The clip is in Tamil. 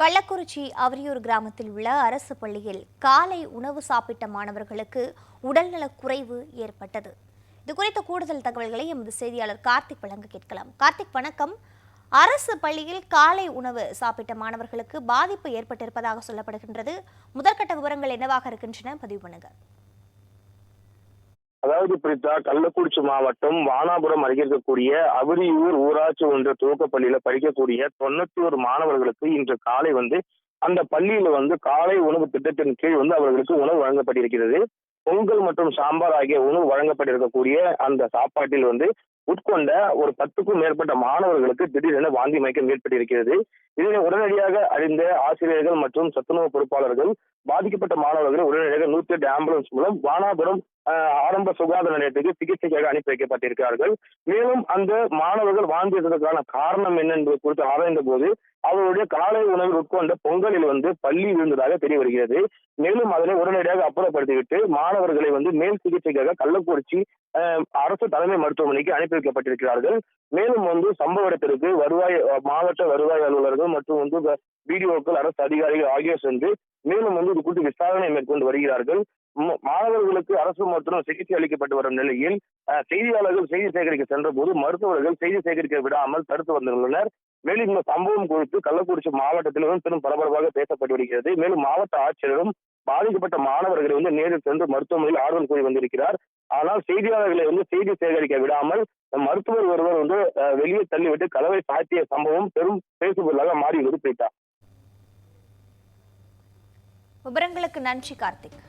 கள்ளக்குறிச்சி அவரியூர் கிராமத்தில் உள்ள அரசு பள்ளியில் காலை உணவு சாப்பிட்ட மாணவர்களுக்கு உடல்நலக் குறைவு ஏற்பட்டது. இது குறித்த கூடுதல் தகவல்களை எமது செய்தியாளர் கார்த்திக் வழங்க கேட்கலாம். கார்த்திக் வணக்கம். அரசு பள்ளியில் காலை உணவு சாப்பிட்ட மாணவர்களுக்கு பாதிப்பு ஏற்பட்டிருப்பதாக சொல்லப்படுகின்றது. முதற்கட்ட விவரங்கள் என்னவாக இருக்கின்றன? பதிவு பண்ணுங்கள் அதாவது பிரித்தா கள்ளக்குறிச்சி மாவட்டம் வானாபுரம் அருகே இருக்கக்கூடிய அவரியூர் ஊராட்சி ஒன்ற துவக்கப்பள்ளியில படிக்கக்கூடிய தொண்ணூத்தி ஒரு மாணவர்களுக்கு இன்று காலை வந்து அந்த பள்ளியில வந்து காலை உணவு திட்டத்தின் கீழ் வந்து அவர்களுக்கு உணவு வழங்கப்பட்டிருக்கிறது. பொங்கல் மற்றும் சாம்பார் ஆகிய உணவு வழங்கப்பட்டிருக்கக்கூடிய அந்த சாப்பாட்டில் வந்து உட்கொண்ட ஒரு பத்துக்கும் மேற்பட்ட மாணவர்களுக்கு திடீரென வாந்தி மயக்கம் ஏற்பட்டிருக்கிறது. இதனை உடனடியாக அறிந்த ஆசிரியர்கள் மற்றும் சத்துணவு பொறுப்பாளர்கள் பாதிக்கப்பட்ட மாணவர்களை உடனடியாக நூத்தி எட்டு ஆம்புலன்ஸ் மூலம் வானாபுரம் ஆரம்ப சுகாதார நிலையத்துக்கு சிகிச்சைக்காக அனுப்பி வைக்கப்பட்டிருக்கிறார்கள். மேலும் அந்த மாணவர்கள் வாந்தி காரணம் என்ன என்பது குறித்து ஆராய்ந்த போது அவருடைய காலை உணவில் உட்கொண்ட பொங்கலில் வந்து பள்ளி விழுந்ததாக தெரிய வருகிறது மேலும் அதனை உடனடியாக அப்புறப்படுத்திவிட்டு மாணவர்களை வந்து மேல் சிகிச்சைக்காக கள்ளக்குறிச்சி ஆஹ், அரசு தலைமை மருத்துவமனைக்கு அனுப்பி வைக்கப்பட்டிருக்கிறார்கள். மேலும் வந்து சம்பவ இடத்திற்கு வருவாய் மாவட்ட வருவாய் அலுவலர்கள் மற்றும் வந்து பிடிஓக்கள் அரசு அதிகாரிகள் ஆகியோர் சென்று மேலும் வந்து இது குறித்து விசாரணை மேற்கொண்டு வருகிறார்கள். ம- மாணவர்களுக்கு அரசு மருத்துவம் சிகிச்சை அளிக்கப்பட்டு வரும் நிலையில் செய்தியாளர்கள் செய்தி சேகரிக்க சென்ற போது மருத்துவர்கள் செய்தி சேகரிக்க விடாமல் தடுத்து வந்துள்ளனர் மேலும் இந்த சம்பவம் குறித்து கள்ளக்குறிச்சி மாவட்டத்திலும் பெரும் பரபரப்பாக பேசப்பட்டு வருகிறது. மேலும் மாவட்ட ஆட்சியரும் பாதிக்கப்பட்ட மாணவர்களை வந்து நேரில் சென்று மருத்துவமனையில் ஆர்வம் கூறி வந்திருக்கிறார். ஆனால் செய்தியாளர்களை வந்து செய்தி சேகரிக்க விடாமல் மருத்துவர் ஒருவர் வந்து வெளியே தள்ளிவிட்டு கலவை சாத்திய சம்பவம் பெரும் பேசுபொருளாக மாறி பிரீதா. விவரங்களுக்கு நன்றி கார்த்திக்.